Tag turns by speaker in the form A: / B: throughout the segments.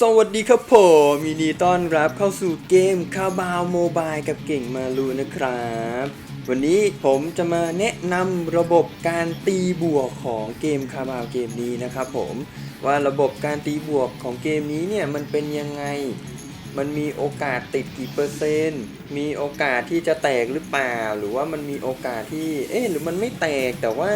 A: สวัสดีครับผมยินดีต้อนรับเข้าสู่เกมคาบาวโมบายกับเก่งมาลูนะครับ วันนี้ผมจะมาแนะนำระบบการตีบวกของเกมคาบาวเกมนี้นะครับผมว่าระบบการตีบวกของเกมนี้เนี่ยมันเป็นยังไง มันมีโอกาสติดกี่เปอร์เซ็นต์ มีโอกาสที่จะแตกหรือเปล่า หรือว่ามันมีโอกาสที่ เอ๊ะหรือมันไม่แตกแต่ว่า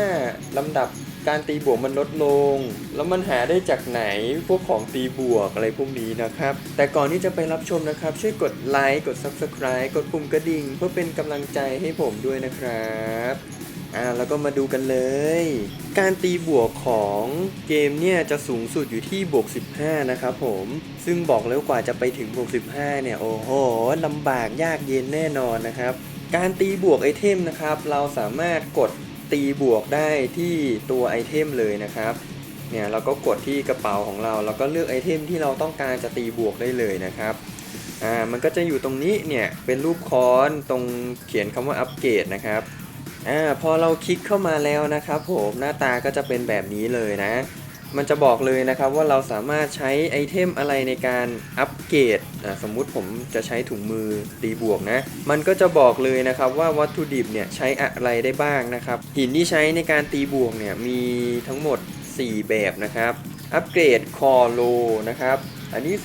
A: ลำดับ การตีบวกมันลดลง แล้วมันหาได้จากไหนพวกของตีบวกอะไรพวกนี้นะครับ แต่ก่อนที่จะไปรับชมนะครับ ช่วยกดไลค์กด Subscribe กดปุ่มกระดิ่ง เพื่อเป็นกำลังใจให้ผมด้วยนะครับอ่าแล้วก็มาดูกันเลย การตีบวกของเกมเนี่ยจะสูงสุดอยู่ที่บวก 15 นะครับผม ซึ่งบอกแล้วกว่าจะไปถึงบวก 15 เนี่ย โอ้โหลำบากยากเย็นแน่นอนนะครับ การตีบวกไอเทมนะครับ เราสามารถกด ตีบวกได้ที่ตัวไอเทมเลยนะครับเนี่ยเราก็กดที่กระเป๋าของเราแล้วก็เลือกไอเทมที่เราต้องการจะตีบวกได้เลยนะครับอ่ามันก็จะอยู่ตรงนี้เนี่ยเป็นรูปค้อนตรงเขียนคำว่าอัปเกรดนะครับอ่าพอเราคลิกเข้ามาแล้วนะครับผมหน้าตาก็จะเป็นแบบนี้เลยนะ มันจะบอกเลยนะครับว่าเราสามารถใช้ไอเทมอะไรในการอัปเกรดสมมุติผมจะใช้ถุงมือตีบวกนะ มันก็จะบอกเลยนะครับว่าวัตถุดิบเนี่ยใช้อะไรได้บ้างนะครับ หินที่ใช้ในการตีบวกเนี่ยมีทั้งหมด 4 แบบนะครับ อัปเกรดคอโลนะครับ อันที่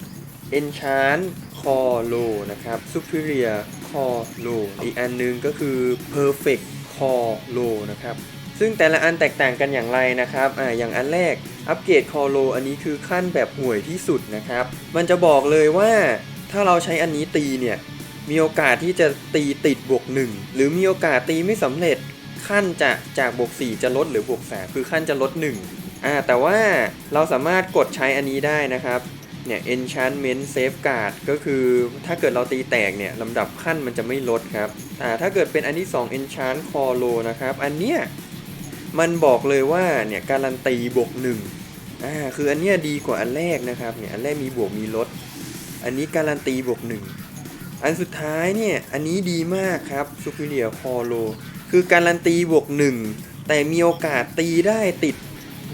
A: 2 Enchant คอโลนะครับ Superior คอโลอีกอันหนึงก็คือ Perfect คอโลนะครับ ซึ่งแต่ละอันแตกต่างกันอย่างไรนะครับอ่าอย่างอันแรกอัปเกรดคอโลอันนี้คือขั้นแบบห่วยที่สุดนะครับ มันจะบอกเลยว่าถ้าเราใช้อันนี้ตีเนี่ยมีโอกาสที่จะตีติดบวก1หรือมีโอกาสตีไม่สำเร็จขั้นจะจากบวก4จะลดหรือบวก3คือขั้นจะลด1อ่าแต่ว่าเราสามารถกดใช้อันนี้ได้นะครับเนี่ย enchantment safeguard ก็คือถ้าเกิดเราตีแตกเนี่ยลำดับขั้นมันจะไม่ลดครับอ่าถ้าเกิดเป็นอันที่ 2 enchant c o r l o นะครับ อันเนี้ย มันบอกเลยว่าเนี่ยการันตีบวกหนึ่งอ่าคืออันเนี้ยดีกว่าอันแรกนะครับเนี่ยอันแรกมีบวกมีลด อันนี้การันตีบวกหนึ่งอันสุดท้ายเนี่ยอันนี้ดีมากครับ Superior c o l o คือการันตีบวกหนึ่งแต่มีโอกาสตีได้ติด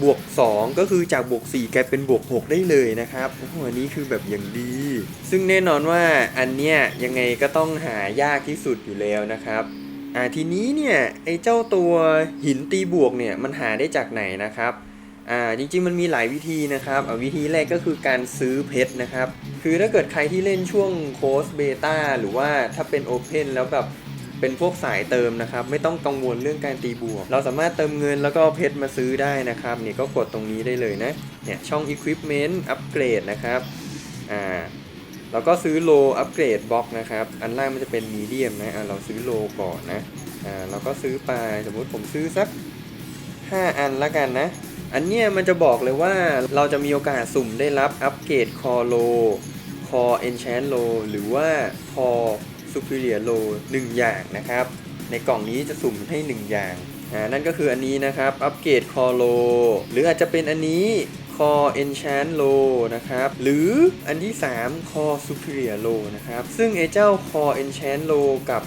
A: บวก 2 ก็คือจากบวก 4 กลายเป็นบวก 6 ได้เลยนะครับโอ้โหอันนี้คือแบบอย่างดี ซึ่งแน่นอนว่าอันเนี้ยยังไงก็ต้องหายากที่สุดอยู่แล้วนะครับ อ่าทีนี้เนี่ยไอ้เจ้าตัวหินตีบวกเนี่ยมันหาได้จากไหนนะครับอ่าจริงๆมันมีหลายวิธีนะครับวิธีแรกก็คือการซื้อเพชรนะครับ คือถ้าเกิดใครที่เล่นช่วงโค้ชเบต้าหรือว่าถ้าเป็นโอเพนแล้วแบบเป็นพวกสายเติมนะครับ ไม่ต้องกังวลเรื่องการตีบวก เราสามารถเติมเงินแล้วก็เพชรมาซื้อได้นะครับเนี่ยก็กดตรงนี้ได้เลยนะเนี่ยช่อง Equipment อัปเกรดนะครับอ่า เราก็ซื้อโลอัปเกรดบล็อกนะครับ อันล่างมันจะเป็นมีเดียมนะอะเราซื้อโลก่อนนะอ่าเราก็ซื้อไปสมมุติผมซื้อสัก 5 อันละกันนะ อันเนี้ยมันจะบอกเลยว่าเราจะมีโอกาสสุ่มได้รับอัปเกรดคอโลคอเอนแชนโลหรือว่าคอซูเปอร์เรียโลหนึ่งอย่างนะครับ ในกล่องนี้จะสุ่มให้ 1 อย่างอ่านั่นก็คืออันนี้นะครับอัปเกรดคอโลหรืออาจจะเป็นอันนี้ คอ Enchant Low นะครับ หรืออันที่3คอ Superior Low นะครับ ซึ่งไอ้เจ้าคอ Enchant Low กับ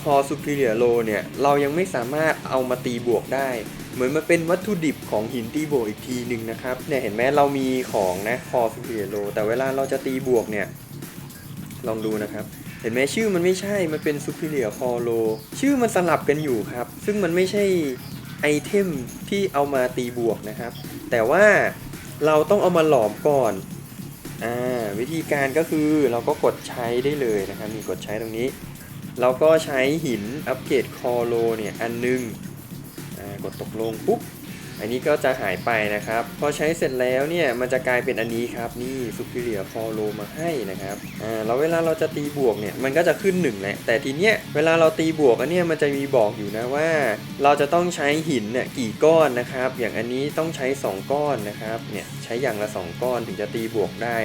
A: คอ Superior Low เนี่ย เรายังไม่สามารถเอามาตีบวกได้ เหมือนมันเป็นวัตถุดิบของหินตีบวกอีกทีหนึ่งนะครับ เนี่ยเห็นไหมเรามีของนะคอ Superior Low แต่เวลาเราจะตีบวกเนี่ย ลองดูนะครับเห็นไหมชื่อมันไม่ใช่ มันเป็น Superior c o l o ชื่อมันสลับกันอยู่ครับ ซึ่งมันไม่ใช่ไอเทมที่เอามาตีบวกนะครับ แต่ว่าเราต้องเอามาหลอมก่อนอ่าวิธีการก็คือเราก็กดใช้ได้เลยนะครับมีกดใช้ตรงนี้ เราก็ใช้หินอัปเกรดคอโลเนี่ยอันหนึงอ่ากดตกลงปุ๊บ อันนี้ก็จะหายไปนะครับ พอใช้เสร็จแล้วเนี่ยมันจะกลายเป็นอันนี้ครับนี่ Superior Follow มาให้นะครับอ่าแล้วเวลาเราจะตีบวกเนี่ยมันก็จะขึ้น1แหละแต่ทีเนี้ยเวลาเราตีบวกอันเนี้ยมันจะมีบอกอยู่นะว่า เราจะต้องใช้หินเนี่ยกี่ก้อนนะครับ อย่างอันนี้ต้องใช้ 2 ก้อนนะครับเนี่ยใช้อย่างละ 2 ก้อนถึงจะตีบวกได้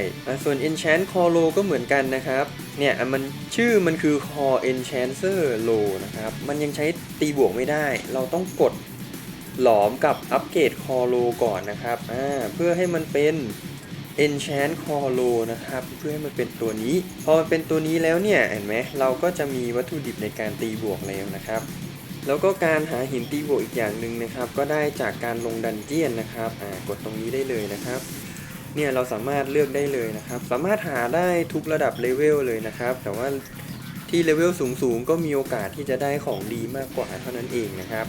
A: ส่วน Enchant c o l o ก็เหมือนกันนะครับเนี่ยมันชื่อมันคือ Core Enchancer Low นะครับมันยังใช้ตีบวกไม่ได้ เราต้องกด หลอมกับอัปเกรดคอโลก่อนนะครับอ่าเพื่อให้มันเป็น Enchant c o l o นะครับ เพื่อให้มันเป็นตัวนี้ พอมันเป็นตัวนี้แล้วเนี่ย เห็นไหมเราก็จะมีวัตถุดิบในการตีบวกแล้วนะครับ แล้วก็การหาหินตีบวกอีกอย่างหนึ่งนะครับ ก็ได้จากการลงดันเจียนนะครับอ่ากดตรงนี้ได้เลยนะครับ เนี่ยเราสามารถเลือกได้เลยนะครับ สามารถหาได้ทุกระดับเลเวลเลยนะครับ แต่ว่าที่เลเวลสูงๆก็มีโอกาสที่จะได้ของดีมากกว่าเท่านั้นเองนะครับ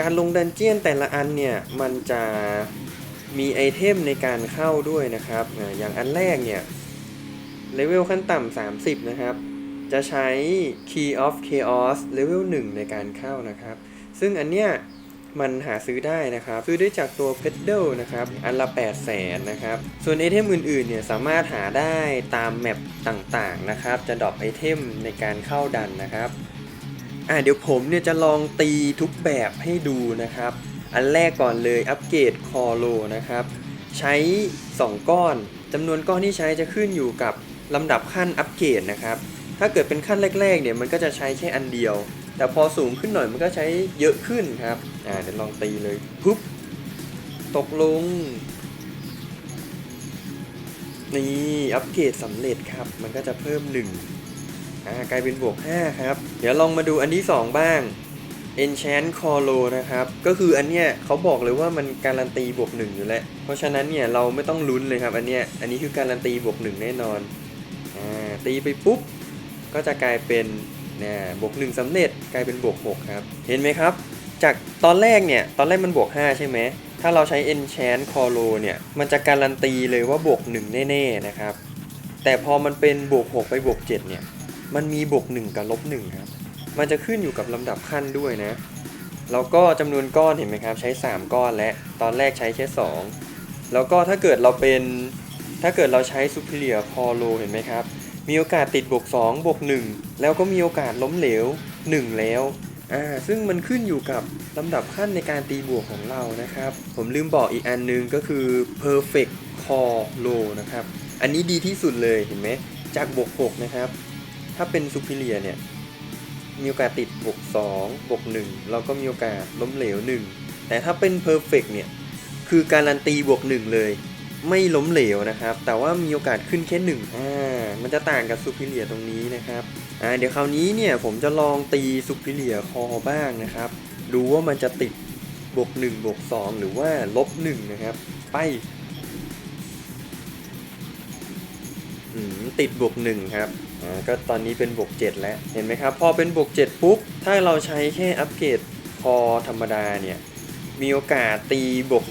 A: การลงดันเจียนแต่ละอันเนี่ยมันจะมีไอเทมในการเข้าด้วยนะครับอย่างอันแรกเนี่ยเลเวลขั้นต่ำ30 นะครับ จะใช้ Key of Chaos เลเวล1ในการเข้านะครับ ซึ่งอันเนี้ยมันหาซื้อได้นะครับ ซื้อได้จากตัว p e d d l นะครับ อันละ 8 0 0แสนนะครับ ส่วนไอเทมอื่นๆเนี่ยสามารถหาได้ตามแมปต่างๆนะครับ จะดรอปไอเทมในการเข้าดันนะครับ อ่าเดี๋ยวผมเนี่ยจะลองตีทุกแบบให้ดูนะครับ อันแรกก่อนเลยอัปเกรดคอโลนะครับ ใช้ 2 ก้อนจำนวนก้อนที่ใช้จะขึ้นอยู่กับลำดับขั้นอัปเกรดนะครับ ถ้าเกิดเป็นขั้นแรกๆเนี่ยมันก็จะใช้แค่อันเดียว แต่พอสูงขึ้นหน่อยมันก็ใช้เยอะขึ้นครับ อ่าเดี๋ยวลองตีเลยปุ๊บตกลง นี่อัปเกรดสำเร็จครับ มันก็จะเพิ่ม 1 อ่ากลายเป็นบวก 5 ครับ เดี๋ยวลองมาดูอันที่ 2 บ้าง Enchant c o l o นะครับ ก็คืออันเนี้ยเขาบอกเลยว่ามันการันตีบวก 1 อยู่แล้ว เพราะฉะนั้นเนี่ยเราไม่ต้องลุ้นเลยครับ อันเนี้ยอันนี้คือการันตีบวก 1 แน่นอนอ่าตีไปปุ๊บ ก็จะกลายเป็นนีบวก 1สำเร็จกลายเป็นบวก 6 ครับ เห็นไหมครับ จากตอนแรกเนี่ย ตอนแรกมันบวก 5 ใช่ไหมถ้าเราใช้ Enchant c o l o เนี่ย มันจะการันตีเลยว่าบวก 1 แน่ๆนะครับ แต่พอมันเป็นบวก 6 ไปบวก 7 เนี่ย มันมีบวก1กับลบ1ครับ มันจะขึ้นอยู่กับลำดับขั้นด้วยนะ แล้วก็จำนวนก้อนเห็นไหมครับ ใช้ 3 ก้อนและ ตอนแรกใช้แค่ 2 แล้วก็ถ้าเกิดเราเป็น ถ้าเกิดเราใช้ Superior c o l o เห็นไหมครับ มีโอกาสติดบวก2บวก1แล้วก็มีโอกาสล้มเหลว 1 แล้วอ่าซึ่งมันขึ้นอยู่กับลำดับขั้นในการตีบวกของเรานะครับ ผมลืมบอกอีกอันนึงก็คือ perfect core low นะครับ อันนี้ดีที่สุดเลยเห็นไหมจากบวก6นะครับ ถ้าเป็น superior เนี่ย มีโอกาสติดบวก2บวก1เราก็มีโอกาสล้มเหลว 1 แต่ถ้าเป็น perfect เนี่ย คือการันตีบวก 1 เลย ไม่ล้มเหลวนะครับ แต่ว่ามีโอกาสขึ้นแค่1อ่ามันจะต่างกับ superior ตรงนี้นะครับอ่าเดี๋ยวคราวนี้เนี่ยผมจะลองตี superior core บ้างนะครับ ดูว่ามันจะติดบวก1บวก2หรือว่าลบ1นะครับ ไปอืมติดบวก1ครับ ก็ตอนนี้เป็นบวก7แล้ว เห็นไหมครับ พอเป็นบวก7ปุ๊บ ถ้าเราใช้แค่อัปเกรดคอธรรมดาเนี่ย มีโอกาสตีบวก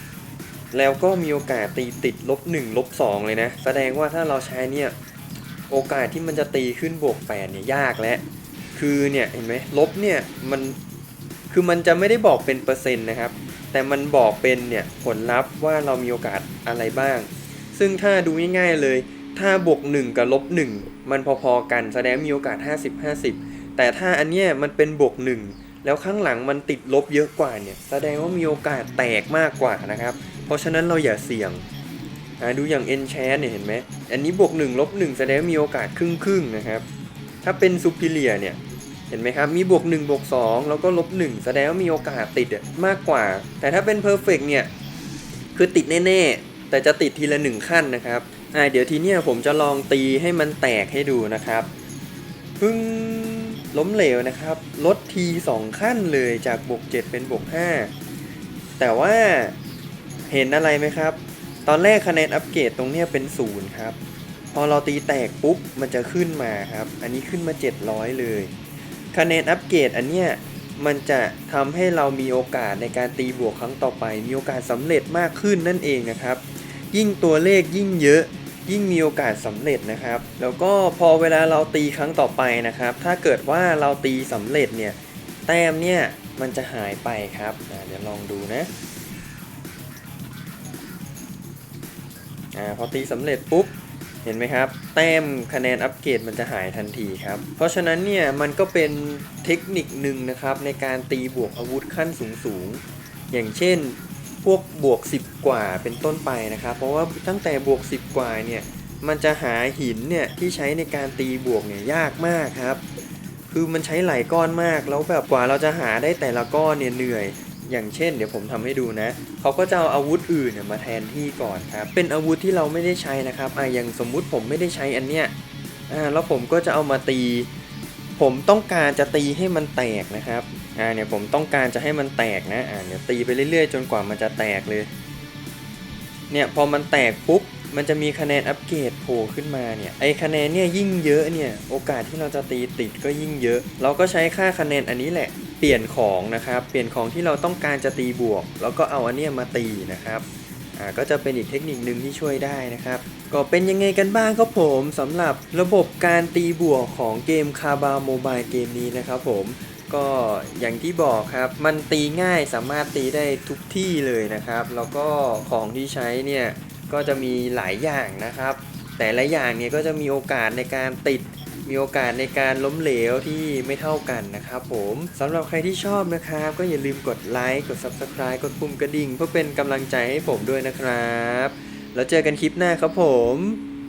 A: 1แล้วก็มีโอกาสตีติดลบ1ลบ2เลยนะ แสดงว่าถ้าเราใช้เนี่ย โอกาสที่มันจะตีขึ้นบวก8เนี่ยยากแล้ว คือเนี่ยเห็นไหมลบเนี่ยมันคือมันจะไม่ได้บอกเป็นเปอร์เซ็นต์นะครับ แต่มันบอกเป็นเนี่ยผลลัพธ์ว่าเรามีโอกาสอะไรบ้าง ซึ่งถ้าดูง่ายๆเลย ถ้าบวก1กับลบ1มันพอๆกันแสดงมีโอกาส 50 50 แต่ถ้าอันเนี้ยมันเป็นบวก1แล้วข้างหลังมันติดลบเยอะกว่าเนี่ยแสดงว่ามีโอกาสแตกมากกว่านะครับ เพราะฉะนั้นเราอย่าเสี่ยงดูอย่าง Enchant เนี่ยเห็นไหมอันนี้บวก1ลบ1แสดงมีโอกาสครึ่งๆนะครับ ถ้าเป็น Superior เนี่ยเห็นไหมครับ มีบวก1บวก2แล้วก็ลบ1แสดงว่ามีโอกาสติดมากกว่า แต่ถ้าเป็น Perfect เนี่ยคือติดแน่ๆ แต่จะติดทีละ 1 ขั้นนะครับ อ่าเดี๋ยวทีเนี้ยผมจะลองตีให้มันแตกให้ดูนะครับพึ่งล้มเหลวนะครับ ลดที2ขั้นเลยจากบวก7เป็นบวก5แต่ว่าเห็นอะไรไหมครับ ตอนแรกคะแนนอัปเกรดตรงเนี้ยเป็น0ครับ พอเราตีแตกปุ๊บมันจะขึ้นมาครับ อันนี้ขึ้นมา 700 เลย คะแนนอัปเกรดอันเนี้ยมันจะทำให้เรามีโอกาสในการตีบวกครั้งต่อไป มีโอกาสสำเร็จมากขึ้นนั่นเองนะครับ ยิ่งตัวเลขยิ่งเยอะ ยิ่งมีโอกาสสำเร็จนะครับ แล้วก็พอเวลาเราตีครั้งต่อไปนะครับ ถ้าเกิดว่าเราตีสำเร็จเนี่ยแต้มเนี่ยมันจะหายไปครับเดี๋ยวลองดูนะอ่าพอตีสำเร็จปุ๊บเห็นไหมครับ แต้มคะแนนอัปเกรดมันจะหายทันทีครับ เพราะฉะนั้นเนี่ยมันก็เป็นเทคนิคหนึ่งนะครับในการตีบวกอาวุธขั้นสูงๆอย่างเช่น พวกบวก 10 กว่าเป็นต้นไปนะครับ เพราะว่าตั้งแต่บวก 10 กว่าเนี่ยมันจะหาหินเนี่ยที่ใช้ในการตีบวกเนี่ยยากมากครับ คือมันใช้หลายก้อนมากแล้วแบบกว่าเราจะหาได้แต่ละก้อนเนี่ยเหนื่อย อย่างเช่น เดี๋ยวผมทำให้ดูนะเขาก็จะเอาอาวุธอื่นเนี่ยมาแทนที่ก่อนครับ เป็นอาวุธที่เราไม่ได้ใช้นะครับอะอย่างสมมุติผมไม่ได้ใช้อันเนี้ยอ่าแล้วผมก็จะเอามาตี ผมต้องการจะตีให้มันแตกนะครับ อ่าเนี่ยผมต้องการจะให้มันแตกนะอ่าเดี๋ยวตีไปเรื่อยๆ จนกว่ามันจะแตกเลย เนี่ยพอมันแตกปุ๊บมันจะมีคะแนนอัปเกรดโผล่ขึ้นมาเนี่ยไอคะแนนเนี่ยยิ่งเยอะเนี่ยโอกาสที่เราจะตีติดก็ยิ่งเยอะ เราก็ใช้ค่าคะแนนอันนี้แหละ เปลี่ยนของนะครับเปลี่ยนของที่เราต้องการจะตีบวก แล้วก็เอาอันเนี้ยมาตีนะครับอ่าก็จะเป็นอีกเทคนิคหนึ่งที่ช่วยได้นะครับ ก็เป็นยังไงกันบ้างครับผมสำหรับระบบการตีบวกของเกมคาบาโมบายเกมนี้นะครับผม ก็อย่างที่บอกครับ มันตีง่ายสามารถตีได้ทุกที่เลยนะครับ แล้วก็ของที่ใช้เนี่ยก็จะมีหลายอย่างนะครับ แต่ละอย่างเนี่ยก็จะมีโอกาสในการติด มีโอกาสในการล้มเหลวที่ไม่เท่ากันนะครับผมสำหรับใครที่ชอบนะครับ ก็อย่าลืมกดไลค์กด Subscribe กดปุ่มกระดิ่ง เพื่อเป็นกำลังใจให้ผมด้วยนะครับ แล้วเจอกันคลิปหน้าครับผม